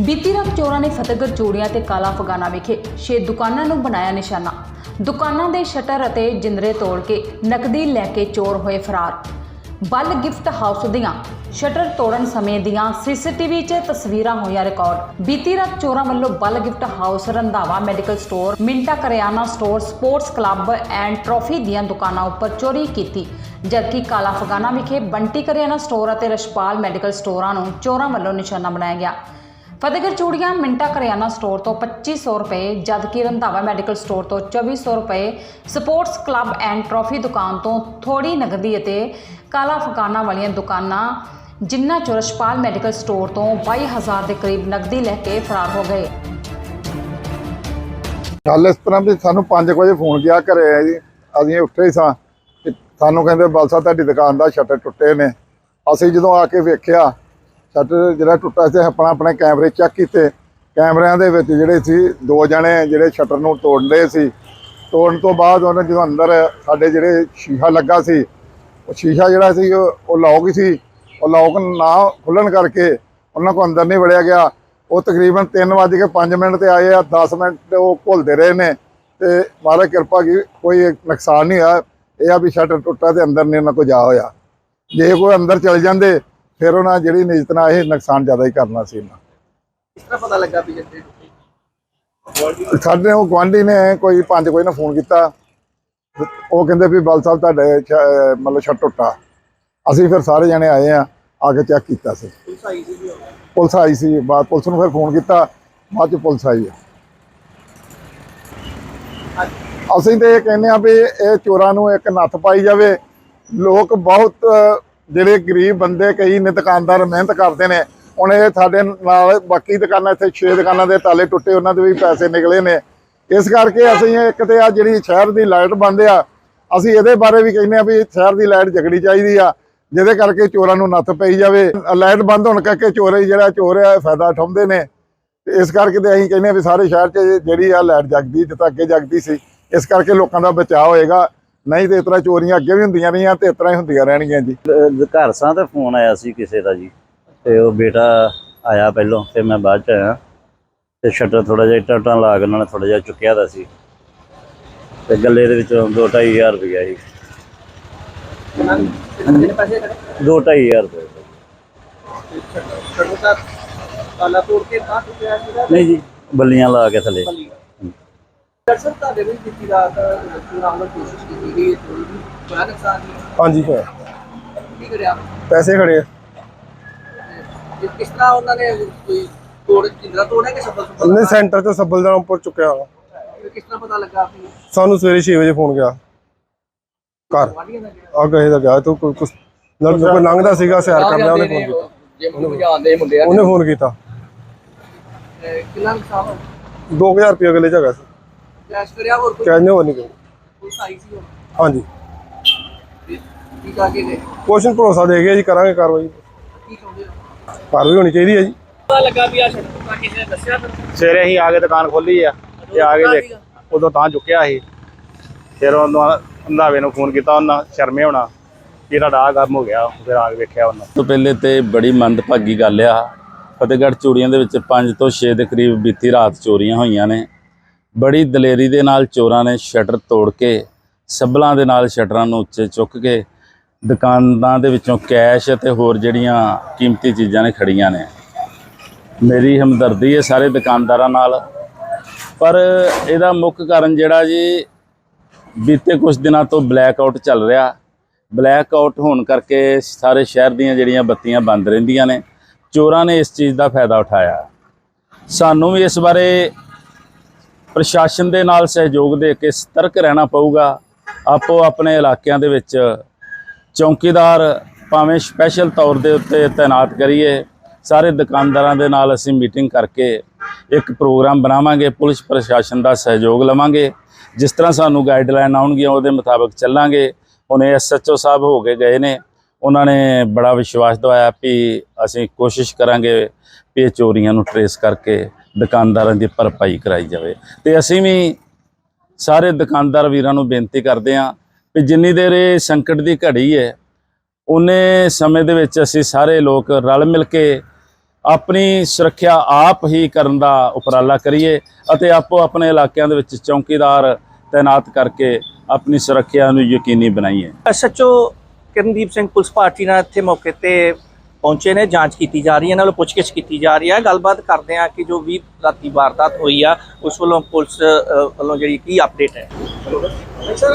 ਬੀਤੀ ਰਾਤ ਚੋਰਾਂ ਨੇ ਫਤਿਹਗੜ੍ਹ ਚੂੜੀਆਂ ਤੇ ਕਾਲਾ ਫਗਾਨਾ ਵਿਖੇ ਛੇ ਦੁਕਾਨਾਂ ਨੂੰ ਬਣਾਇਆ ਨਿਸ਼ਾਨਾ। ਦੁਕਾਨਾਂ ਦੇ ਸ਼ਟਰ ਅਤੇ ਜਿੰਦਰੇ ਤੋੜ ਕੇ ਨਕਦੀ ਲੈ ਕੇ ਚੋਰ ਹੋਏ ਫਰਾਰ। ਬਲ ਗਿਫਟ ਹਾਊਸ ਦੀਆਂ ਸ਼ਟਰ ਤੋੜਨ ਸਮੇਂ ਦੀਆਂ ਸੀਸੀਟੀਵੀ 'ਚ ਤਸਵੀਰਾਂ ਹੋਈਆਂ ਰਿਕਾਰਡ। ਬੀਤੀ ਰਾਤ ਚੋਰਾਂ ਵੱਲੋਂ Bal gift house Randhawa medical store, Minta Kiryana store, sports club and trophy ਦੀਆਂ ਦੁਕਾਨਾਂ ਉੱਪਰ ਚੋਰੀ ਕੀਤੀ, ਜਦਕਿ ਕਾਲਾ ਫਗਾਨਾ ਵਿਖੇ ਬੰਟੀ ਕਰਿਆਨਾ ਸਟੋਰ ਅਤੇ ਰਸ਼ਪਾਲ ਮੈਡੀਕਲ ਸਟੋਰਾਂ ਨੂੰ ਚੋਰਾਂ ਵੱਲੋਂ ਨਿਸ਼ਾਨਾ ਬਣਾਇਆ ਗਿਆ। ਫਤਿਹਗੜ੍ਹ ਚੂੜੀਆਂ ਮਿੰਟਾ ਕਰਿਆਨਾ ਸਟੋਰ ਤੋਂ 2500 ਰੁਪਏ, ਜਦਕਿ ਰੰਧਾਵਾ ਮੈਡੀਕਲ ਸਟੋਰ ਤੋਂ 2400 ਰੁਪਏ, ਸਪੋਰਟਸ ਕਲੱਬ ਐਂਡ ਟਰੋਫੀ ਦੁਕਾਨ ਤੋਂ ਥੋੜੀ ਨਗਦੀ ਅਤੇ ਕਾਲਾ ਫਕਾਨਾ ਵਾਲੀਆਂ ਦੁਕਾਨਾਂ ਜਿਨ੍ਹਾਂ ਚੋਂ ਰਸ਼ਪਾਲ ਮੈਡੀਕਲ ਸਟੋਰ ਤੋਂ 22000 ਦੇ ਕਰੀਬ ਨਗਦੀ ਲੈ ਕੇ ਫਰਾਰ ਹੋ ਗਏ। ਗੱਲ ਇਸ ਤਰ੍ਹਾਂ ਵੀ ਸਾਨੂੰ 5 ਵਜੇ ਫੋਨ ਗਿਆ ਘਰੇ ਜੀ। ਅਸੀਂ ਉੱਠੇ ਹੀ ਸਾਂ ਸਾਨੂੰ ਕਹਿੰਦੇ, ਬਲਸਾ, ਤੁਹਾਡੀ ਦੁਕਾਨ ਦਾ ਸ਼ਟਰ ਟੁੱਟੇ ਨੇ। ਅਸੀਂ ਜਦੋਂ ਆ ਕੇ ਵੇਖਿਆ ਸ਼ਟਰ ਜਿਹੜਾ ਟੁੱਟਾ ਸੀ, ਆਪਣਾ ਆਪਣੇ ਕੈਮਰੇ ਚੈੱਕ ਕੀਤੇ। ਕੈਮਰਿਆਂ ਦੇ ਵਿੱਚ ਜਿਹੜੇ ਸੀ, ਦੋ ਜਣੇ ਜਿਹੜੇ ਸ਼ਟਰ ਨੂੰ ਤੋੜ ਲਏ ਸੀ। ਤੋੜਨ ਤੋਂ ਬਾਅਦ ਉਹਨਾਂ ਜਦੋਂ ਅੰਦਰ ਸਾਡੇ ਜਿਹੜੇ ਸ਼ੀਸ਼ਾ ਲੱਗਾ ਸੀ, ਉਹ ਸ਼ੀਸ਼ਾ ਜਿਹੜਾ ਸੀ, ਉਹ ਉਹ ਲੌਕ ਸੀ। ਉਹ ਲੌਕ ਨਾ ਖੁੱਲਣ ਕਰਕੇ ਉਹਨਾਂ ਕੋ ਅੰਦਰ ਨਹੀਂ ਵੜਿਆ ਗਿਆ। ਉਹ ਤਕਰੀਬਨ 3:05 ਮਿੰਟ ਤੇ ਆਏ ਆ 10 ਮਿੰਟ ਉਹ ਘੁਲਦੇ ਰਹੇ ਨੇ। ਤੇ ਮਹਾਰਾਜ ਕਿਰਪਾ ਕੀ, ਕੋਈ ਨੁਕਸਾਨ ਨਹੀਂ ਹੋਇਆ। ਇਹ ਆ ਵੀ ਸ਼ਟਰ ਟੁੱਟਾ ਤੇ ਅੰਦਰ ਨਹੀਂ ਉਹਨਾਂ ਕੋ ਜਾ ਹੋਇਆ। ਜੇ ਕੋਈ ਅੰਦਰ ਚਲ ਜਾਂਦੇ ਫਿਰ ਉਹਨਾਂ ਜਿਹੜੀ ਨਿਯਤ ਨਾਲ ਇਹ ਨੁਕਸਾਨ ਜ਼ਿਆਦਾ ਹੀ ਕਰਨਾ ਸੀ ਇਹਨਾਂ। ਕਿਸ ਤਰ੍ਹਾਂ ਪਤਾ ਲੱਗਾ ਵੀ ਜਿੱਥੇ ਸਾਡੇ ਉਹ ਗੁਆਂਢੀ ਨੇ ਕੋਈ ਪੰਜ ਕੋਈ ਨੇ ਫੋਨ ਕੀਤਾ। ਉਹ ਕਹਿੰਦੇ ਵੀ ਬਲ ਸਾਹਿਬ ਤੁਹਾਡੇ ਮਤਲਬ ਛੱਟ ਟੁੱਟਾ। ਅਸੀਂ ਫਿਰ ਸਾਰੇ ਜਣੇ ਆਏ ਆ ਆ ਕੇ ਚੈੱਕ ਕੀਤਾ ਸੀ। ਪੁਲਿਸ ਆਈ ਸੀ ਵੀ ਉਹ। ਪੁਲਿਸ ਆਈ ਸੀ ਬਾਅਦ ਪੁਲਿਸ ਨੂੰ ਫਿਰ ਫੋਨ ਕੀਤਾ ਬਾਅਦ ਚ ਪੁਲਿਸ ਆਈ ਆ। ਅੱਜ ਅਸੀਂ ਤੇ ਇਹ ਕਹਿੰਦੇ ਆ ਵੀ ਇਹ ਚੋਰਾਂ ਨੂੰ ਇੱਕ ਨੱਥ ਪਾਈ ਜਾਵੇ। ਲੋਕ ਬਹੁਤ ਅਹ, ਜਿਹੜੇ ਗਰੀਬ ਬੰਦੇ ਕਈ ਨੇ ਦੁਕਾਨਦਾਰ ਮਿਹਨਤ ਕਰਦੇ ਨੇ, ਹੁਣ ਇਹ ਸਾਡੇ ਨਾਲ ਬਾਕੀ ਦੁਕਾਨਾਂ, ਇੱਥੇ 6 ਦੁਕਾਨਾਂ ਦੇ ਤਾਲੇ ਟੁੱਟੇ, ਉਹਨਾਂ ਦੇ ਵੀ ਪੈਸੇ ਨਿਕਲੇ ਨੇ। ਇਸ ਕਰਕੇ ਅਸੀਂ ਇੱਕ ਤੇ ਆ ਜਿਹੜੀ ਸ਼ਹਿਰ ਦੀ ਲਾਈਟ ਬੰਦ ਆ, ਅਸੀਂ ਇਹਦੇ ਬਾਰੇ ਵੀ ਕਹਿੰਦੇ ਆ ਵੀ ਸ਼ਹਿਰ ਦੀ ਲਾਈਟ ਜਗਣੀ ਚਾਹੀਦੀ ਆ, ਜਿਹਦੇ ਕਰਕੇ ਚੋਰਾਂ ਨੂੰ ਨੱਥ ਪਈ ਜਾਵੇ। ਲਾਈਟ ਬੰਦ ਹੋਣ ਕਰਕੇ ਚੋਰੇ ਜਿਹੜਾ ਚੋਰ ਆ ਫਾਇਦਾ ਉਠਾਉਂਦੇ ਨੇ। ਇਸ ਕਰਕੇ ਤੇ ਅਸੀਂ ਕਹਿੰਦੇ ਆ ਵੀ ਸਾਰੇ ਸ਼ਹਿਰ 'ਚ ਜਿਹੜੀ ਆ ਲਾਈਟ ਜਗਦੀ, ਜਿੱਦਾਂ ਅੱਗੇ ਜਗਦੀ ਸੀ, ਇਸ ਕਰਕੇ ਲੋਕਾਂ ਦਾ ਬਚਾਅ ਹੋਏਗਾ। ਨਹੀਂ ਤੇ ਇਸ ਤਰ੍ਹਾਂ ਚੋਰੀਆਂ ਅੱਗੇ ਵੀ ਹੁੰਦੀਆਂ ਰਹੀਆਂ ਤੇ ਇਸ ਤਰ੍ਹਾਂ ਹੀ ਹੁੰਦੀਆਂ ਰਹਿਣਗੀਆਂ ਜੀ। ਘਰ ਸਾਂ ਤੇ ਫੋਨ ਆਇਆ ਸੀ ਕਿਸੇ ਦਾ ਜੀ ਤੇ ਉਹ ਬੇਟਾ ਆਇਆ ਪਹਿਲੋਂ ਤੇ ਮੈਂ ਬਾਅਦ ਚ ਆਇਆ ਤੇ ਸ਼ਟਰ ਥੋੜਾ ਜਿਹਾ ਇੱਟਾਂ ਉੱਟਾਂ ਲਾ ਕੇ ਉਹਨਾਂ ਨੇ ਥੋੜਾ ਜਿਹਾ ਚੁੱਕਿਆ ਦਾ ਸੀ ਤੇ ਗੱਲੇ ਦੇ ਵਿੱਚੋਂ 2-2500 ਰੁਪਇਆ ਸੀ। ਕਿੰਨਾ ਕਿੰਨੇ ਪੈਸੇ ਖੜੇ 2-2500 ਰੁਪਏ ਛੱਡੋ ਤਾਂ ਤਾਲਾ ਤੋੜ ਕੇ ਤਾਂ ਟੁੱਟਿਆ ਸੀਗਾ ਨਹੀਂ ਜੀ ਬੱਲੀਆਂ ਲਾ ਕੇ ਥੱਲੇ। ਬੱਲੀ ਦਰਸ਼ਨ ਤੁਹਾਡੇ ਵੀ ਕੀਤੀ ਰਾਤ ਚੁਰਾਉਣ ਦੀ ਕੋਸ਼ਿਸ਼ ਕੀਤੀ ਗਈ ਥੋੜੀ ਜਿਹੀ ਬੜਾ ਨੁਕਸਾਨ ਨਹੀਂ ਹਾਂਜੀ ਹੋਇਆ ਕੀ ਕਰਿਆ? ਪੈਸੇ ਖੜੇ ਆ। ਤੇ ਕਿਸ ਤਰ੍ਹਾਂ ਉਹਨਾਂ ਨੇ ਕੋਈ ਤੋੜ ਜਿੰਦਰਾ ਤੋੜਿਆ ਕਿ ਸੱਬਲ ਸੁੱਬਲ ਉਹਨੇ ਸੈਂਟਰ ਤੋਂ ਸੱਬਲ ਦਾ ਉੱਪਰ ਚੁੱਕਿਆ ਵਾ। ਕਿਸ ਤਰ੍ਹਾਂ ਪਤਾ ਲੱਗਾ ਵੀ ਸਾਨੂੰ ਸਵੇਰੇ 6 ਵਜੇ ਫੋਨ ਗਿਆ। ਘਰ। ਵਾਡੀਆਂ ਦਾ? ਗਿਆ ਆ ਗਏ ਦਾ ਗਿਆ ਤੂੰ ਕੋਈ ਕੁਛ ਲੜ ਕੋਈ ਲੰਘਦਾ ਸੀਗਾ ਸੈਰ ਕਰਦਾ ਉਹਨੇ ਫੋਨ ਕੀਤਾ। ਉਹਨੇ ਫੋਨ ਕੀਤਾ। ਕਿੰਨਾ ਨੁਕਸਾਨ ਹੋ 2000 ਰੁਪਏ ਅਗਲੇ ਜਗ੍ਹਾ ਸੀ। ਕੈਸ਼ ਕਰਿਆ ਹੋਰ ਕੋਈ? ਕਹਿੰਦੇ ਹੋਰ ਨਹੀਂ ਕੋਈ। ਪੁਲਿਸ ਆਈ ਸੀ ਹੋਰ ਹਾਂਜੀ। ਤੇ ਕੀ ਕਾ ਕੇ ਗਏ? ਕੁਐਸਚਨ ਭਰੋਸਾ ਦੇ ਗਿਆ ਜੀ ਕਰਾਂਗੇ ਕਾਰਵਾਈ। ਕੀ ਚਾਹੁੰਦੇ ਹੋ? ਕਾਰਵਾਈ ਹੋਣੀ ਚਾਹੀਦੀ ਹੈ ਜੀ। ਪਤਾ ਲੱਗਾ ਵੀ ਆ ਛੱਡ ਤਾਂ ਕਿਸੇ ਨੇ ਦੱਸਿਆ ਫਿਰ ਸਵੇਰੇ ਅਸੀਂ ਆ ਕੇ ਦੁਕਾਨ ਖੋਲੀ ਆ ਤੇ ਆ ਕੇ ਦੇਖ ਉਦੋਂ ਤਾਂ ਚੁੱਕਿਆ ਸੀ। ਫਿਰ ਉਹਨੂੰ ਅੰਧਾਵੇ ਨੂੰ ਫੋਨ ਕੀਤਾ ਉਹਨਾਂ ਸ਼ਰਮੇ ਹੋਣਾ ਕਿ ਤੁਹਾਡਾ ਆਹ ਕੰਮ ਹੋ ਗਿਆ ਫਿਰ ਆ ਕੇ ਵੇਖਿਆ ਉਹਨਾਂ। ਤੋਂ ਪਹਿਲੇ ਤੇ ਬੜੀ ਮੰਦਭਾਗੀ ਗੱਲ ਆ। ਫਤਿਹਗੜ੍ਹ ਚੂੜੀਆਂ ਦੇ ਵਿੱਚ 5 ਤੋਂ 6 ਦੇ ਕਰੀਬ ਬੀਤੀ ਰਾਤ ਚੋਰੀਆਂ ਹੋਈਆਂ ਨੇ। ਬੜੀ ਦਲੇਰੀ ਦੇ ਨਾਲ ਚੋਰਾਂ ਨੇ ਸ਼ਟਰ ਤੋੜ ਕੇ, ਸੱਬਲਾਂ ਦੇ ਨਾਲ ਸ਼ਟਰਾਂ ਨੂੰ ਉੱਚੇ ਚੁੱਕ ਕੇ ਦੁਕਾਨਾਂ ਦੇ ਵਿੱਚੋਂ ਕੈਸ਼ ਅਤੇ ਹੋਰ ਜਿਹੜੀਆਂ ਕੀਮਤੀ ਚੀਜ਼ਾਂ ਨੇ ਖੜੀਆਂ ਨੇ। ਮੇਰੀ ਹਮਦਰਦੀ ਹੈ ਸਾਰੇ ਦੁਕਾਨਦਾਰਾਂ ਨਾਲ। ਪਰ ਇਹਦਾ ਮੁੱਖ ਕਾਰਨ ਜਿਹੜਾ ਜੀ, ਬੀਤੇ ਕੁਝ ਦਿਨਾਂ ਤੋਂ ਬਲੈਕ ਆਊਟ ਚੱਲ ਰਿਹਾ। ਬਲੈਕ ਆਊਟ ਹੋਣ ਕਰਕੇ ਸਾਰੇ ਸ਼ਹਿਰ ਦੀਆਂ ਜਿਹੜੀਆਂ ਬੱਤੀਆਂ ਬੰਦ ਰਹਿੰਦੀਆਂ ਨੇ। ਚੋਰਾਂ ਨੇ ਇਸ ਚੀਜ਼ ਦਾ ਫਾਇਦਾ ਉਠਾਇਆ। ਸਾਨੂੰ ਵੀ ਇਸ ਬਾਰੇ ਪ੍ਰਸ਼ਾਸਨ ਦੇ ਨਾਲ ਸਹਿਯੋਗ ਦੇ ਕੇ ਸਤਰਕ ਰਹਿਣਾ ਪਊਗਾ। ਆਪੋ ਆਪਣੇ ਇਲਾਕਿਆਂ ਦੇ ਵਿੱਚ ਚੌਕੀਦਾਰ ਭਾਵੇਂ ਸਪੈਸ਼ਲ ਤੌਰ ਦੇ ਉੱਤੇ ਤਾਇਨਾਤ ਕਰੀਏ, ਸਾਰੇ ਦੁਕਾਨਦਾਰਾਂ ਦੇ ਨਾਲ ਅਸੀਂ ਮੀਟਿੰਗ ਕਰਕੇ ਇੱਕ ਪ੍ਰੋਗਰਾਮ ਬਣਾਵਾਂਗੇ, ਪੁਲਿਸ ਪ੍ਰਸ਼ਾਸਨ ਦਾ ਸਹਿਯੋਗ ਲਵਾਂਗੇ। ਜਿਸ ਤਰ੍ਹਾਂ ਸਾਨੂੰ ਗਾਈਡਲਾਈਨ ਆਉਣਗੀਆਂ, ਉਹਦੇ ਮੁਤਾਬਕ ਚੱਲਾਂਗੇ। ਹੁਣ ਐਸਐਚਓ ਸਾਹਿਬ ਹੋ ਕੇ ਗਏ ਨੇ, ਉਹਨਾਂ ਨੇ ਬੜਾ ਵਿਸ਼ਵਾਸ ਦਵਾਇਆ ਵੀ ਅਸੀਂ ਕੋਸ਼ਿਸ਼ ਕਰਾਂਗੇ ਵੀ ਇਹ ਚੋਰੀਆਂ ਨੂੰ ਟਰੇਸ ਕਰਕੇ ਦੁਕਾਨਦਾਰਾਂ ਦੀ ਭਰਪਾਈ ਕਰਾਈ ਜਾਵੇ। ਤੇ ਅਸੀਂ ਵੀ ਸਾਰੇ ਦੁਕਾਨਦਾਰ ਵੀਰਾਂ ਨੂੰ ਬੇਨਤੀ ਕਰਦੇ ਹਾਂ ਵੀ ਜਿੰਨੀ ਦੇਰ ਇਹ ਸੰਕਟ ਦੀ ਘੜੀ ਹੈ, ਉਹਨੇ ਸਮੇਂ ਦੇ ਵਿੱਚ ਅਸੀਂ ਸਾਰੇ ਲੋਕ ਰਲ ਮਿਲ ਕੇ ਆਪਣੀ ਸੁਰੱਖਿਆ ਆਪ ਹੀ ਕਰਨ ਦਾ ਉਪਰਾਲਾ ਕਰੀਏ ਅਤੇ ਆਪੋ ਆਪਣੇ ਇਲਾਕਿਆਂ ਦੇ ਵਿੱਚ ਚੌਕੀਦਾਰ ਤਾਇਨਾਤ ਕਰਕੇ ਆਪਣੀ ਸੁਰੱਖਿਆ ਨੂੰ ਯਕੀਨੀ ਬਣਾਈਏ। SHO Kirandeep Singh police party ਨਾਲ ਇੱਥੇ ਮੌਕੇ ਤੇ ਪਹੁੰਚੇ ਨੇ ਜਾਂਚ ਕੀਤੀ ਜਾ ਰਹੀ ਹੈ ਨਾਲ ਪੁੱਛਗਿੱਛ ਕੀਤੀ ਜਾ ਰਹੀ ਹੈ। ਗੱਲਬਾਤ ਕਰਦੇ ਆ ਕਿ ਜੋ ਵੀ ਰਾਤੀ ਵਾਰਦਾਤ ਹੋਈ ਆ ਉਸ ਵੱਲੋਂ ਪੁਲਿਸ ਵੱਲੋਂ ਜਿਹੜੀ ਕੀ ਅਪਡੇਟ ਹੈ? ਸਰ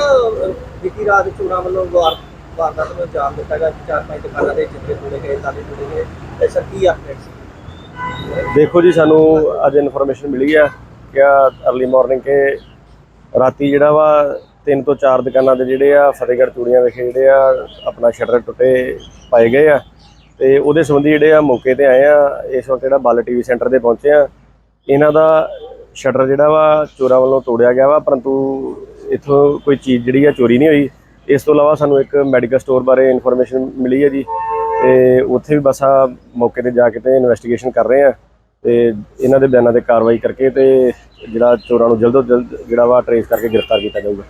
ਬੀਤੀ ਰਾਤ ਚੋਣਾਂ ਵੱਲੋਂ ਵਾਰ ਵਾਰਦਾਤ ਨੂੰ ਜਾਣ ਦਿੱਤਾ ਗਿਆ। ਚਾਰ ਪੰਜ ਦੁਕਾਨਾਂ ਦੇ ਜਿੰਦੇ ਤੋੜੇ ਗਏ ਤਾਲੇ ਤੋੜੇ ਗਏ ਤੇ ਸਰ ਕੀ ਅਪਡੇਟ ਸੀ? ਦੇਖੋ ਜੀ ਸਾਨੂੰ ਅੱਜ ਇਨਫੋਰਮੇਸ਼ਨ ਮਿਲੀ ਹੈ ਕਿ ਅਰਲੀ ਮਾਰਨਿੰਗ ਕੇ ਰਾਤੀ ਜਿਹੜਾ ਵਾ ਤਿੰਨ ਤੋਂ ਚਾਰ ਦੁਕਾਨਾਂ ਦੇ ਜਿਹੜੇ ਆ ਫਤਿਹਗੜ੍ਹ ਚੂੜੀਆਂ ਵਿਖੇ ਜਿਹੜੇ ਆ ਆਪਣਾ ਸ਼ਟਰ ਟੁੱਟੇ ਪਾਏ ਗਏ ਆ। ਤੇ ਉਹਦੇ ਸੰਬੰਧੀ ਜਿਹੜੇ ਆ ਮੌਕੇ ਤੇ ਆਏ ਆ, ਇਸ ਵਕਤ ਜਿਹੜਾ ਬੱਲ ਟੀਵੀ ਸੈਂਟਰ 'ਤੇ ਪਹੁੰਚੇ ਆ, ਇਹਨਾਂ ਦਾ ਸ਼ਟਰ ਜਿਹੜਾ ਵਾ ਚੋਰਾਂ ਵੱਲੋਂ ਤੋੜਿਆ ਗਿਆ ਵਾ, ਪਰੰਤੂ ਇਥੋਂ ਕੋਈ ਚੀਜ਼ ਜਿਹੜੀ ਆ ਚੋਰੀ ਨਹੀਂ ਹੋਈ। ਇਸ ਤੋਂ ਇਲਾਵਾ ਸਾਨੂੰ ਇੱਕ ਮੈਡੀਕਲ ਸਟੋਰ ਬਾਰੇ ਇਨਫੋਰਮੇਸ਼ਨ ਮਿਲੀ ਹੈ ਜੀ, ਤੇ ਉੱਥੇ ਵੀ ਬਸ ਆ ਮੌਕੇ ਤੇ ਜਾ ਕੇ ਤੇ ਇਨਵੈਸਟੀਗੇਸ਼ਨ ਕਰ ਰਹੇ ਆ, ਤੇ ਇਹਨਾਂ ਦੇ ਬਿਆਨਾਂ ਤੇ ਕਾਰਵਾਈ ਕਰਕੇ ਤੇ ਜਿਹੜਾ ਚੋਰਾਂ ਨੂੰ ਜਲਦ ਤੋਂ ਜਲਦ ਜਿਹੜਾ ਵਾ ਟਰੇਸ ਕਰਕੇ ਗ੍ਰਿਫਤਾਰ ਕੀਤਾ ਜਾਊਗਾ।